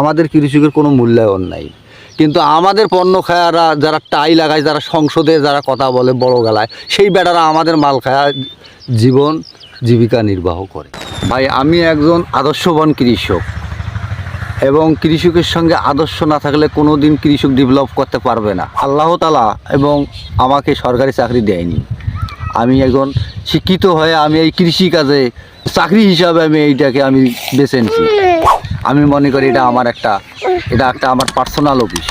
আমাদের কৃষকের কোনো মূল্যায়ন নাই। কিন্তু আমাদের পণ্য খায়ারা যারা টাই লাগায়, যারা সংসদে যারা কথা বলে বড় গলায়, সেই বেটারা আমাদের মাল খায়া জীবন জীবিকা নির্বাহ করে। ভাই, আমি একজন আদর্শবান কৃষক এবং কৃষকের সঙ্গে আদর্শ না থাকলে কোনো দিন কৃষক ডেভেলপ করতে পারবে না। আল্লাহ তালা এবং আমাকে সরকারি চাকরি দেয়নি। আমি একজন শিক্ষিত হয়ে আমি এই কৃষিকাজে চাকরি হিসাবে আমি এইটাকে আমি বেছে নিছি। আমি মনে করি এটা আমার একটা, এটা একটা আমার পার্সোনাল অফিস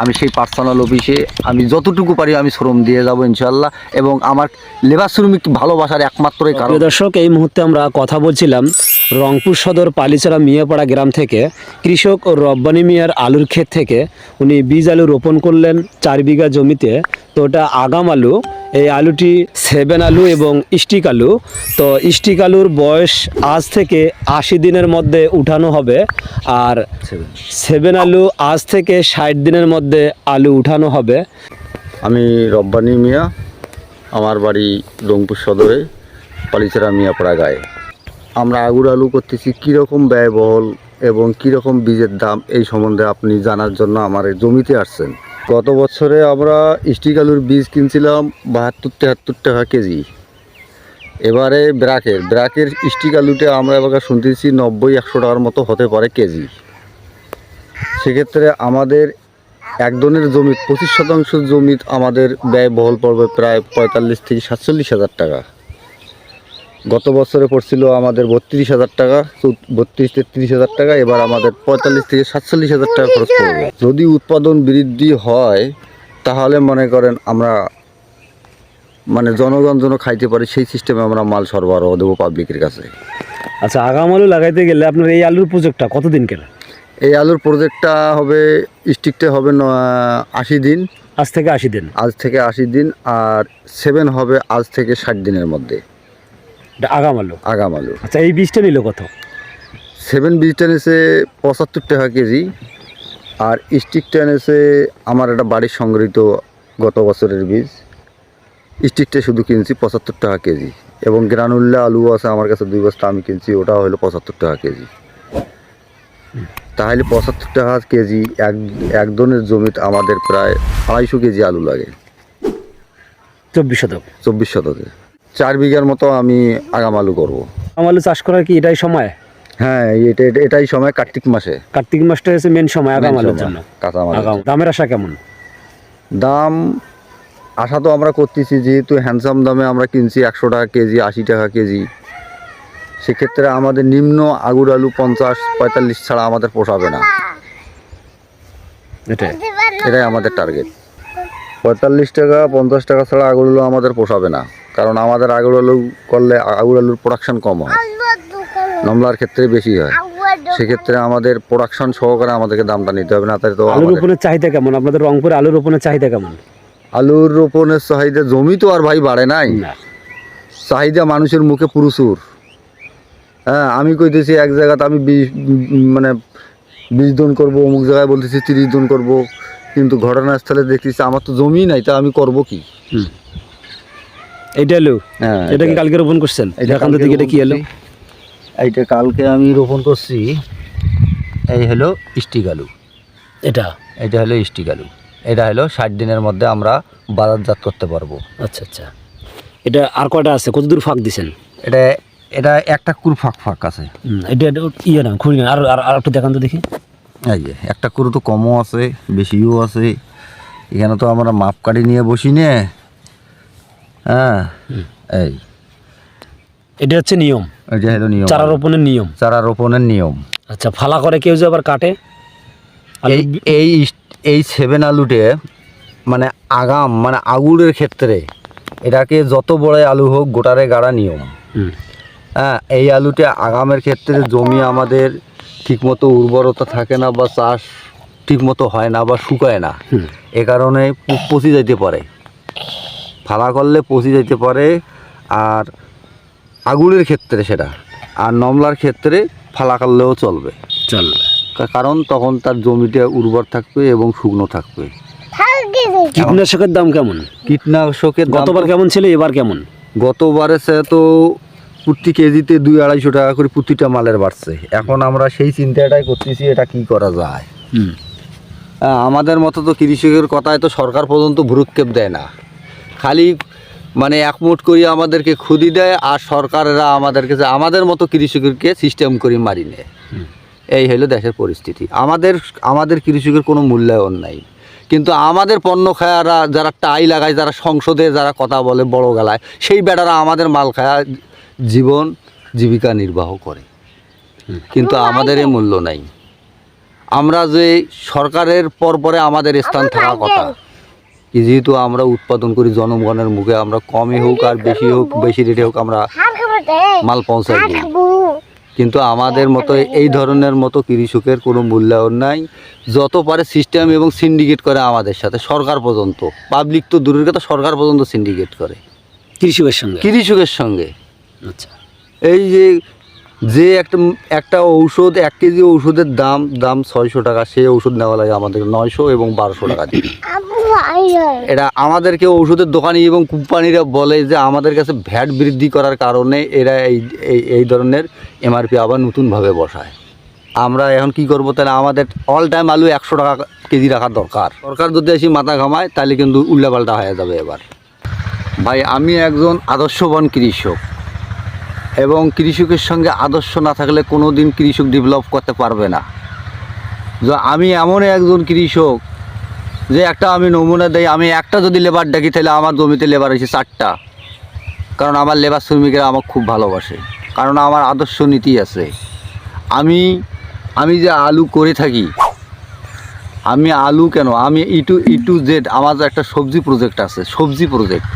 আমি সেই পার্সোনাল অফিসে আমি যতটুকু পারি আমি শ্রম দিয়ে যাব ইনশাল্লাহ এবং আমার লেবার শ্রমিক ভালোবাসার একমাত্রই কারণ। দর্শক, এই মুহূর্তে আমরা কথা বলছিলাম রংপুর সদর পালিচারা মিয়াপাড়া গ্রাম থেকে কৃষক ও রব্বানি মিয়ার আলুর ক্ষেত থেকে। উনি বীজ আলু রোপণ করলেন, চার বিঘা জমিতে। তো ওটা আগাম আলু। এই আলুটি সেভেন আলু এবং স্টিক আলু। তো স্টিক আলুর বয়স আজ থেকে আশি দিনের মধ্যে উঠানো হবে আর সেভেন আলু আজ থেকে ষাট দিনের মধ্যে আলু উঠানো হবে। আমি রব্বানি মিয়া আমার বাড়ি রংপুর সদরে পালিচেরা মিয়াপাড়া গায়ে। আমরা আগুর আলু করতেছি কীরকম ব্যয়বহুল এবং কীরকম বীজের দাম এই সম্বন্ধে আপনি জানার জন্য আমার এই জমিতে আসছেন। গত বছরে আমরা স্টিক আলুর বীজ কিনছিলাম বাহাত্তর তেহাত্তর টাকা কেজি। এবারে ব্রাকের ব্রাকের স্টিক আলুটা আমরা এবার শুনতেছি নব্বই, একশো টাকার মতো হতে পারে কেজি। সেক্ষেত্রে আমাদের একজনের জমি, পঁচিশ শতাংশ জমি আমাদের ব্যয়বহুল পড়বে প্রায় পঁয়তাল্লিশ থেকে সাতচল্লিশ হাজার টাকা। গত বছরে পড়ছিল আমাদের বত্রিশ হাজার টাকা বত্রিশ তেত্রিশ হাজার টাকা এবার আমাদের পঁয়তাল্লিশ থেকে সাতচল্লিশ হাজার টাকা খরচ পড়বে। যদি উৎপাদন বৃদ্ধি হয় তাহলে মনে করেন আমরা মানে জনগণ যেন খাইতে পারে সেই সিস্টেমে আমরা মাল সরবরাহ দেবো পাবলিকের কাছে। আচ্ছা আগাম আলু লাগাইতে গেলে আপনার এই আলুর প্রজেক্টটা কতদিন কেন এই আলুর প্রজেক্টটা হবে স্টিকটা হবে আশি দিন। আজ থেকে আশি দিন। আজ থেকে আশি দিন আর সেভেন হবে আজ থেকে ষাট দিনের মধ্যে। এটা আগাম আলু আগাম আলু আচ্ছা এই বীজটা নিল কত? সেভেন বীজটা এনেছে পঁচাত্তর টাকা কেজি। আর স্টিকটা এনেছে আমার একটা বাড়ির সংগৃহীত গত বছরের বীজ। স্টিকটা শুধু কিনছি পঁচাত্তর টাকা কেজি। এবং গ্রানুল্লা আলু আছে আমার কাছে দুই বস্তা আমি কিনছি ওটা হলো পঁচাত্তর টাকা কেজি। তাহলে পঁচাত্তর টাকা কেজি এক একজনের জমিতে আমাদের প্রায় আড়াইশো কেজি আলু লাগে। চব্বিশ শতক। চব্বিশ শতকে। চার বিঘার মতো আমি আগাম আলু করব। আগাম আলু চাষ করার কি এটাই সময়? হ্যাঁ এটা এটা- এটাই সময় কার্তিক মাসে। কার্তিক মাসটা হচ্ছে মেন সময় আগাম আলুর জন্য। আগাম দামের আশা কেমন? দাম আশা তো আমরা করতেছি যেহেতু হ্যান্ডসাম দামে আমরা কিনছি একশো টাকা কেজি আশি টাকা কেজি সেক্ষেত্রে আমাদের নিম্ন আগুর আলু পঞ্চাশ পঁয়তাল্লিশ ছাড়া আমাদের পোষাবে না। এটাই। এটাই আমাদের টার্গেট পঁয়তাল্লিশ টাকা পঞ্চাশ টাকা ছাড়া আগুর আলু আমাদের পোষাবে না। কারণ আমাদের আগুর আলু করলে আগুর আলুর প্রোডাকশন কম হয়। নমলার ক্ষেত্রে বেশি হয়। সেক্ষেত্রে আমাদের প্রোডাকশন সহকারে আমাদেরকে দামটা নিতে হবে না তাই তো আলু রোপণের চাহিদা কেমন? আপনাদের রংপুরে আলু রোপণের চাহিদা কেমন? আলুর রোপণের চাহিদা জমি তো আর ভাই বাড়ে নাই। চাহিদা মানুষের মুখে প্রচুর। হ্যাঁ আমি কইতেছি এক জায়গাতে আমি বিশ মানে বিশ দন করব অমুক জায়গায় বলতেছি তিরিশ দন করব কিন্তু ঘটনাস্থলে দেখতেছি আমার তো জমি নাই তা আমি করব কি? এইটা আলু হ্যাঁ এটা কি কালকে রোপণ করছেন? এটা কালকে দিকে এটা কি করছি। এইটা কালকে আমি রোপণ করছি। এই হলো স্টিক আলু এটা? এটা হলো স্টিক আলু এটা হলো ষাট দিনের মধ্যে আমরা বাজারজাত করতে পারব। আচ্ছা আচ্ছা। এটা আর কয়টা আছে? কত দূর ফাঁক দিছেন? এটা এটা একটা কুর ফাঁক ফাঁক আছে। এটা এটা ইয়ে না খুঁড়ি না। আর আর একটু দেখান তো দেখি। এই যে একটা কুরু তো কমও আছে বেশিও আছে। এখানে তো আমরা মাপ কাঠি নিয়ে বসি নে। হ্যাঁ এই। এটা হচ্ছে নিয়ম। এটা হলো নিয়ম। চারা রোপণের নিয়ম। চারা রোপণের নিয়ম। আচ্ছা ফালা করে কেউ যে আবার কাটে? এই এই এই সেভেন আলুটে মানে আগাম মানে আগুরের ক্ষেত্রে এটাকে যত বড় আলু হোক গোটারে গাড়া নিয়ম। হ্যাঁ এই আলুটা আগামের ক্ষেত্রে জমি আমাদের ঠিকমতো উর্বরতা থাকে না বা চাষ ঠিকমতো হয় না বা শুকায় না। এ কারণে পচে যাইতে পারে। ফালা করলে পচে যাইতে পারে আর আগুনের ক্ষেত্রে সেটা আর নমলার ক্ষেত্রে ফালা করলেও চলবে। চলবে। কারণ তখন তার জমিটা উর্বর থাকবে এবং শুকনো থাকবে। কীটনাশকের দাম কেমন? কীটনাশকের গতবার কেমন ছিল এবার কেমন? গতবারে সে তো প্রতি কেজিতে দুই আড়াইশো টাকা করে প্রতিটা মালের বাড়ছে। এখন আমরা সেই চিন্তাটাই করতেছি এটা কি করা যায়? আমাদের মতো তো কৃষকের কথায় তো সরকার পর্যন্ত ভ্রুক্ষেপ দেয় না। খালি মানে একমুট করি আমাদেরকে খুদি দেয় আর সরকারেরা আমাদেরকে যে আমাদের মতো কৃষকেরকে সিস্টেম করে মারি নেয়। এই হলো দেশের পরিস্থিতি। আমাদের আমাদের কৃষকের কোনো মূল্যায়ন নাই। কিন্তু আমাদের পণ্য খায়ারা যারা টাই লাগায় যারা সংসদে যারা কথা বলে বড় গলায় সেই বেটারা আমাদের মাল খায়া জীবন জীবিকা নির্বাহ করে। কিন্তু আমাদের এই মূল্য নাই। আমরা যে সরকারের পর পরে আমাদের স্থান থাকা কথা যেহেতু আমরা উৎপাদন করি জনগণের মুখে আমরা কমই হোক আর বেশি হোক বেশি রেটে হোক আমরা মাল পৌঁছাই কিন্তু আমাদের মতো এই ধরনের মতো কৃষকের কোনো মূল্যায়ন নাই। যত পারে সিস্টেম এবং সিন্ডিকেট করে আমাদের সাথে সরকার পর্যন্ত। পাবলিক তো দূরের কথা সরকার পর্যন্ত সিন্ডিকেট করে। কৃষকের সঙ্গে? কৃষকের সঙ্গে। আচ্ছা। এই যে যে একটা একটা ঔষধ এক কেজি ঔষধের দাম দাম ছয়শো টাকা সেই ওষুধ নেওয়া লাগে আমাদের নয়শো এবং বারোশো টাকা দিয়ে। এটা আমাদেরকে ওষুধের দোকানি এবং কোম্পানিরা বলে যে আমাদের কাছে ভ্যাট বৃদ্ধি করার কারণে এরা এই এই- ধরনের এমআরপি আবার নতুনভাবে বসায়। আমরা এখন কি করব তাহলে আমাদের অল টাইম আলু একশো টাকা কেজি রাখার দরকার। সরকার যদি এসে মাথা ঘামায় তাহলে কিন্তু উল্টাপাল্টা হয়ে যাবে এবার। ভাই আমি একজন আদর্শবান কৃষক। এবং কৃষকের সঙ্গে আদর্শ না থাকলে কোনো দিন কৃষক ডেভেলপ করতে পারবে না। আমি এমন একজন কৃষক যে একটা আমি নমুনা দেই, আমি একটা যদি লেবার ডাকি তাহলে আমার জমিতে লেবার হয়েছে চারটা। কারণ আমার লেবার শ্রমিকেরা আমাকে খুব ভালোবাসে। কারণ আমার আদর্শ নীতি আছে। আমি আমি যে আলু করে থাকি, আমি আলু কেন? আমি E to E to Z আমার একটা সবজি প্রজেক্ট আছে, সবজি প্রজেক্ট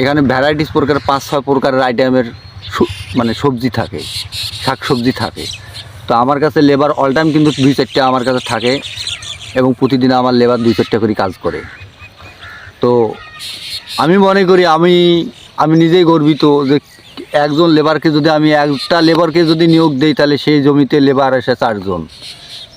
এখানে ভ্যারাইটিস প্রকার, পাঁচ, ছয় প্রকারের আইটেমের মানে সবজি থাকে শাক সবজি থাকে। তো আমার কাছে লেবার অল টাইম কিন্তু দুই চারটে আমার কাছে থাকে এবং প্রতিদিন আমার লেবার দুই চারটে করে কাজ করে। তো আমি মনে করি আমি আমি নিজেই গর্বিত যে একজন লেবারকে যদি আমি একটা লেবারকে যদি নিয়োগ দেই তাহলে সেই জমিতে লেবার এসে চারজন।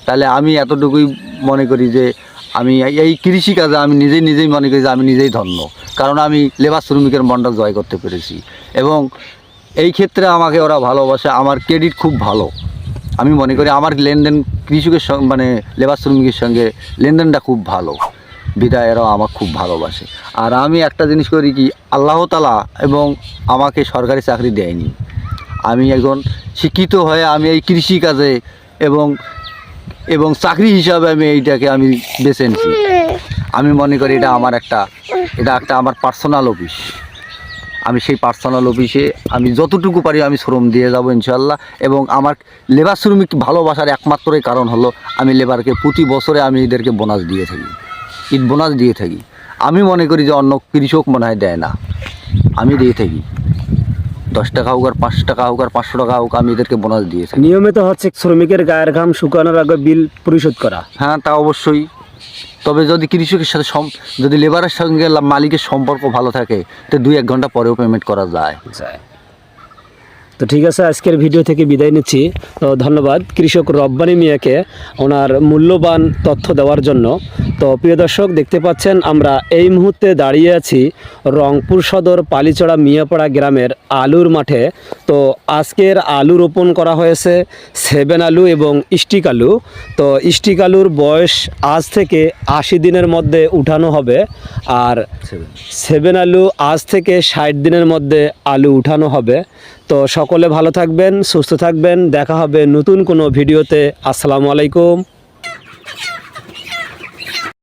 তাহলে আমি এতটুকুই মনে করি যে আমি এই- কৃষিকাজে আমি নিজেই নিজেই মনে করি যে আমি নিজেই ধন্য। কারণ আমি লেবার শ্রমিকের মনটা জয় করতে পেরেছি। এবং এই ক্ষেত্রে আমাকে ওরা ভালোবাসে, আমার ক্রেডিট খুব ভালো। আমি মনে করি আমার লেনদেন কৃষকের সঙ্গে মানে লেবার শ্রমিকের সঙ্গে লেনদেনটা খুব ভালো। বিদায় এরাও আমাকে খুব ভালোবাসে। আর আমি একটা জিনিস করি কি, আল্লাহ তালা এবং আমাকে সরকারি চাকরি দেয়নি। আমি একজন শিক্ষিত হয়ে আমি এই কৃষিকাজে এবং এবং চাকরি হিসাবে আমি এইটাকে আমি বেছে নিছি আমি মনে করি এটা আমার একটা, এটা একটা আমার পার্সোনাল অফিস আমি সেই পার্সোনাল অফিসে আমি যতটুকু পারি আমি শ্রম দিয়ে যাব ইনশাল্লাহ এবং আমার লেবার শ্রমিক ভালোবাসার একমাত্রই কারণ হলো আমি লেবারকে প্রতি বছরে আমি এদেরকে বোনাস দিয়ে থাকি। ঈদ বোনাস দিয়ে থাকি। আমি মনে করি যে অন্য কৃষক মনে হয় দেয় না। আমি দিয়ে থাকি। দশ টাকা হোক আর পাঁচ টাকা হোক আর পাঁচশো টাকা হোক আমি এদেরকে বোনাস দিয়ে থাকি। নিয়মিত হচ্ছে শ্রমিকের গায়ের ঘাম শুকানোর আগে বিল পরিশোধ করা। হ্যাঁ তা অবশ্যই। তবে যদি কৃষকের সাথে যদি লেবারের সঙ্গে মালিকের সম্পর্ক ভালো থাকে, তো দুই এক ঘণ্টা পরেও পেমেন্ট করা যায়। যায়। তো ঠিক আছে আজকের ভিডিও থেকে বিদায় নিচ্ছি। তো ধন্যবাদ। কৃষক রব্বানি মিয়াকে ওনার মূল্যবান তথ্য দেওয়ার জন্য। তো প্রিয় দর্শক দেখতে পাচ্ছেন আমরা এই মুহূর্তে দাঁড়িয়ে আছি রংপুর সদর পালিচড়া মিয়াপাড়া গ্রামের আলুর মাঠে। তো আজকের আলু রোপণ করা হয়েছে সেভেন আলু এবং স্টিক আলু। তো স্টিক আলুর বয়স আজ থেকে আশি দিনের মধ্যে উঠানো হবে আর সেভেন। আলু আজ থেকে ষাট দিনের মধ্যে আলু উঠানো হবে। তো সকলে ভালো থাকবেন সুস্থ থাকবেন দেখা হবে নতুন কোনো ভিডিওতে। আসসালামু আলাইকুম।